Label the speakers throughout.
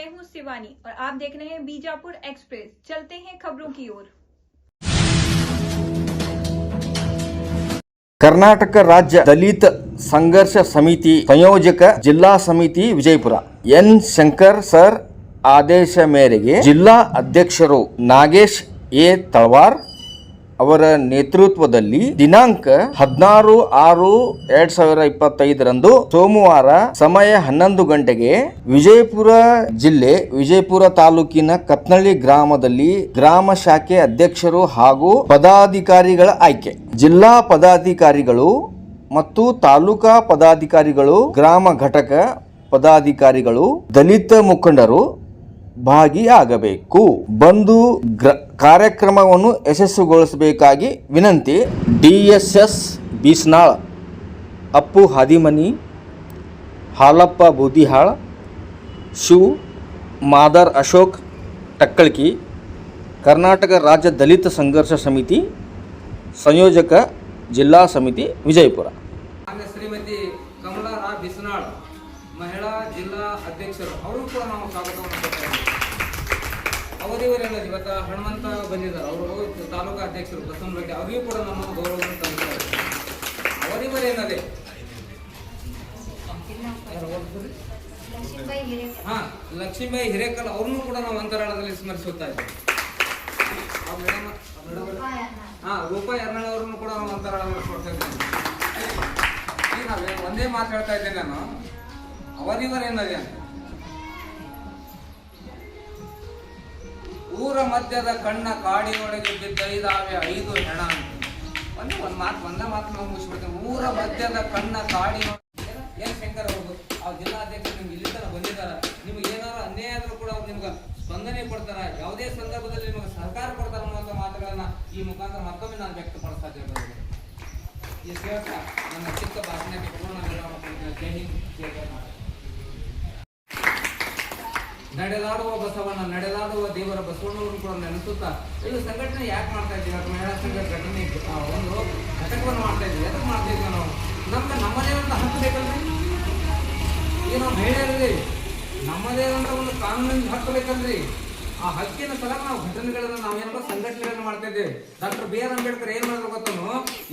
Speaker 1: शिवानी और आप देख रहे हैं बीजापुर एक्सप्रेस चलते हैं खबरों की ओर
Speaker 2: ಕರ್ನಾಟಕ ರಾಜ್ಯ ದಲಿತ ಸಂಘರ್ಷ ಸಮಿತಿ ಸಂಯೋಜಕ ಜಿಲ್ಲಾ ಸಮಿತಿ ವಿಜಯಪುರ ಎನ್ ಶಂಕರ್ ಸರ್ ಆದೇಶ ಮೇರೆಗೆ ಜಿಲ್ಲಾ ಅಧ್ಯಕ್ಷರು ನಾಗೇಶ್ ಎ ತಳವಾರ್ ಅವರ ನೇತೃತ್ವದಲ್ಲಿ ದಿನಾಂಕ ಹದಿನಾರು ಆರು ಎರಡ್ ಸಾವಿರ ಇಪ್ಪತ್ತೈದರಂದು ಸೋಮವಾರ ಸಮಯ ಹನ್ನೊಂದು ಗಂಟೆಗೆ ವಿಜಯಪುರ ಜಿಲ್ಲೆ, ವಿಜಯಪುರ ತಾಲೂಕಿನ ಕತ್ನಳ್ಳಿ ಗ್ರಾಮದಲ್ಲಿ ಗ್ರಾಮ ಶಾಖೆ ಅಧ್ಯಕ್ಷರು ಹಾಗೂ ಪದಾಧಿಕಾರಿಗಳ ಆಯ್ಕೆ. ಜಿಲ್ಲಾ ಪದಾಧಿಕಾರಿಗಳು ಮತ್ತು ತಾಲೂಕಾ ಪದಾಧಿಕಾರಿಗಳು, ಗ್ರಾಮ ಘಟಕ ಪದಾಧಿಕಾರಿಗಳು, ದಲಿತ ಮುಖಂಡರು ಭಾಗಿಯಾಗಬೇಕು ಬಂದು ಗ್ರ, ಕಾರ್ಯಕ್ರಮವನ್ನು ಯಶಸ್ಸುಗೊಳಿಸಬೇಕಾಗಿ ವಿನಂತಿ. D S S Bisnal, Appu Hadimani, Halappa Budihal Shiv Madar Ashok Takkalki, Karnataka Rajya Dalit Sangharsha ಸಮಿತಿ, ಸಂಯೋಜಕ ಜಿಲ್ಲಾ ಸಮಿತಿ ವಿಜಯಪುರ.
Speaker 3: ಶ್ರೀಮತಿ ಕಮಲಾ ಬಿಸ್ನಾಳ್ ಮಹಿಳಾ ಜಿಲ್ಲಾ ಅಧ್ಯಕ್ಷರು, ಅವರು ಕೂಡ ನಾವು ಸ್ವಾಗತವನ್ನು ಕೊಡ್ತಾ ಇದ್ದೀವಿ. ಅವರಿವರೆಲ್ಲ ಇವತ್ತು ಹನುಮಂತ ಬಂದಿದ್ದಾರೆ. ಅವರು ತಾಲೂಕಾ ಅಧ್ಯಕ್ಷರು ಬಸವನಬೆಟ್ಟಿ ಅವರಿಗೂ ಕೂಡ ನಮ್ಮ ಗೌರವವನ್ನು ತಂದಿದ್ದಾರೆ ಅವರಿವರೇನದೆ? ಹಾ, ಲಕ್ಷ್ಮೀಬಾಯಿ ಹಿರೇಕಲ್ ಅವ್ರನ್ನೂ ಕೂಡ ನಾವು ಅಂತರಾಳದಲ್ಲಿ ಸ್ಮರಿಸುತ್ತಾ ಇದ್ದೇವೆ. ಹಾ, ರೂಪಾ ಎರ್ನಾಳ್ ಅವ್ರನ್ನು ಕೂಡ ನಾವು ಅಂತರಾಳದಲ್ಲಿ ಕೊಡ್ತಾ ಇದ್ದೀವಿ. ಒಂದೇ ಮಾತು ಹೇಳ್ತಾ ಇದ್ದೇನೆ ನಾನು. ಅವರಿವರೇನದೆ ಅಂತ ಊರ ಮಧ್ಯದ ಕಣ್ಣ ಕಾಡಿನೊಳಗೆ ಬಿದ್ದ ಇದಾವೆ ಐದು ಹೆಣ ಅಂತ. ಒಂದು ಒಂದು ಮಾತು, ಒಂದೇ ಮಾತು ನಾವು ಮುಗಿಸ್ಬಿಡ್ತೇವೆ. ಊರ ಮಧ್ಯದ ಕಣ್ಣ ಕಾಡಿನೊಳಗೆ ಏನ್ ಶಂಕರ್ ಅವರು ಆ ಜಿಲ್ಲಾಧ್ಯಕ್ಷರು ನಿಮ್ಗೆ ಇಲ್ಲಿ ತರ ಬಂದಿದ್ದಾರೆ? ನಿಮ್ಗೆ ಏನಾದ್ರು ಅನ್ಯಾಯ ಆದ್ರೂ ಕೂಡ ಅವ್ರು ನಿಮ್ಗೆ ಸ್ಪಂದನೆ ಕೊಡ್ತಾರ? ಯಾವುದೇ ಸಂದರ್ಭದಲ್ಲಿ ನಿಮಗೆ ಸರ್ಕಾರ ಕೊಡ್ತಾರ ಅನ್ನುವಂಥ ಮಾತುಗಳನ್ನ ಈ ಮುಖಾಂತರ ಮತ್ತೊಮ್ಮೆ ನಾನು ವ್ಯಕ್ತಪಡಿಸ್ತಾ ಇದ್ದೇನೆ ಈ ಕೇಳ್ತಾ ನನ್ನ ಚಿಕ್ಕ ಭಾಷಣಕ್ಕೆ ಪೂರ್ಣ ಜೈ ಹಿಂದ್, ಜೈ ಕರ್ನಾಟಕ. ನಡೆದಾಡುವ ಬಸವಣ್ಣ, ನಡೆದಾಡುವ ದೇವರ ಬಸವಣ್ಣವನ್ನು ಕೂಡ ನೆನೆಸುತ್ತಾ, ಇದು ಸಂಘಟನೆ ಯಾಕೆ ಮಾಡ್ತಾ ಇದ್ದೀವಿ ಅಥವಾ ಮಹಿಳಾ ಸಂಘ ಘಟನೆ ಒಂದು ಘಟಕವನ್ನು ಮಾಡ್ತಾ ಇದ್ದೀವಿ ಯಾಕೆ ಮಾಡ್ತಾ ನಾವು? ನಮ್ಗೆ ನಮ್ಮದೇ ಒಂದು ಹಕ್ಕು ಬೇಕಲ್ರಿ ಈಗ ನಾವು ಮಹಿಳೆಯರಲ್ಲಿ ನಮ್ಮದೇ ಅಂತ ಒಂದು ಕಾನೂನಿನ ಹಕ್ಕು ಬೇಕಲ್ರಿ? ಆ ಹಕ್ಕಿನ ಸಲ ನಾವು ಘಟನೆಗಳನ್ನು ನಾವೇನೋ ಸಂಘಟನೆಗಳನ್ನು ಮಾಡ್ತಾ ಇದ್ದೇವೆ. ಡಾಕ್ಟರ್ ಬಿ ಆರ್ ಅಂಬೇಡ್ಕರ್ ಏನ್ ಮಾಡಿದ್ರು ಗೊತ್ತನು?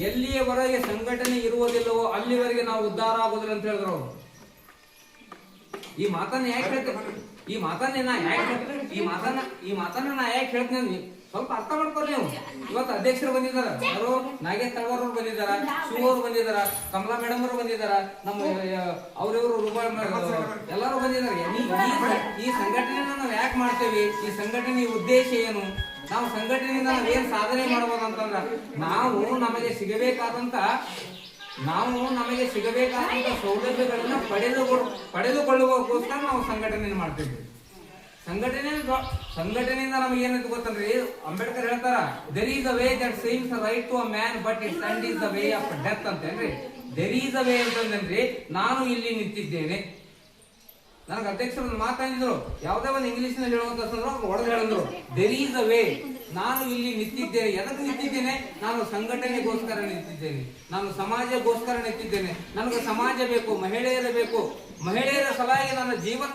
Speaker 3: ಎಲ್ಲಿಯವರೆಗೆ ಸಂಘಟನೆ ಇರುವುದಿಲ್ಲವೋ ಅಲ್ಲಿವರೆಗೆ ನಾವು ಉದ್ಧಾರ ಆಗೋದಿಲ್ಲ ಅಂತ ಹೇಳಿದ್ರು. ಈ ಮಾತನ್ನ ಯಾಕೆ ಹೇಳ್ತೇನೆ ಈ ಮಾತನ್ನ ನಾ ಯಾಕೆ ಈ ಮಾತನ್ನ ಈ ಮಾತನ್ನ ನಾ ಯಾಕೆ ಹೇಳ್ತೇನೆ ಸ್ವಲ್ಪ ಅರ್ಥ ಮಾಡ್ಕೊಳ್ಳಿ ನೀವು. ಇವತ್ತು ಅಧ್ಯಕ್ಷರು ಬಂದಿದ್ದಾರೆ. ಯಾರು ನಾಗೇಶ್ ತಳವಾರ್ ಅವ್ರು ಬಂದಿದ್ದಾರ. ಶಿವ ಅವ್ರು ಬಂದಿದ್ದಾರ. ಕಮಲಾ ಮೇಡಮ್ ಅವರು ಬಂದಿದ್ದಾರೆ. ನಮ್ಮ ಅವ್ರಿವರು ರೂಪಾಯಿ ಎಲ್ಲರೂ ಬಂದಿದ್ದಾರೆ. ಈ- ಸಂಘಟನೆಯನ್ನ ನಾವು ಯಾಕೆ ಮಾಡ್ತೇವೆ? ಈ ಸಂಘಟನೆ ಉದ್ದೇಶ ಏನು? ನಾವು ಸಂಘಟನೆಯಿಂದ ನಾವು ಏನ್ ಸಾಧನೆ ಮಾಡ್ಬೋದು ಅಂತಂದ್ರ ನಾವು ನಮಗೆ ಸಿಗಬೇಕಾದಂತ ನಾವು ನಮಗೆ ಸಿಗಬೇಕಾದ ಸೌಲಭ್ಯಗಳನ್ನ ಪಡೆದು ಪಡೆದುಕೊಳ್ಳುವಕ್ಕೋಸ್ಕರ ನಾವು ಸಂಘಟನೆ ಮಾಡ್ತಿದ್ವಿ. ಸಂಘಟನೆ, ಸಂಘಟನೆಯಿಂದ ನಮಗೆ ಏನಂತ ಗೊತ್ತಂದ್ರೆ, ಅಂಬೇಡ್ಕರ್ ಹೇಳ್ತಾರ there is a way that seems right to a man but it end is the way of death ಅಂತೇನ್ರಿ there is a way ಅಂತಂದ್ರೆ, ನಾನು ಇಲ್ಲಿ ನಿಂತಿದ್ದೇನೆ ನನಗೆ ಅಧ್ಯಕ್ಷರು ಒಂದು ಮಾತಾಡಿದ್ರು ಯಾವುದೇ ಒಂದು ಇಂಗ್ಲಿಷ್ನಲ್ಲಿ ಹೇಳುವಂತ ಸಂದರ್ಭ ಹೊಡೆದು ಹೇಳಿದ್ರು. ದೇರ್ ಈಸ್ ಅ ವೇ ನಾನು ಇಲ್ಲಿ ನಿಂತಿದ್ದೇನೆ. ಎದಕ್ಕೆ ನಿಂತಿದ್ದೇನೆ? ನಾನು ಸಂಘಟನೆಗೋಸ್ಕರ ನಿಂತಿದ್ದೇನೆ. ನಾನು ಸಮಾಜಗೋಸ್ಕರ ನಿಂತಿದ್ದೇನೆ. ನನಗೆ ಸಮಾಜ ಬೇಕು, ಮಹಿಳೆಯರ ಬೇಕು. ಮಹಿಳೆಯರ ಸಲಾಗಿ ನನ್ನ ಜೀವನ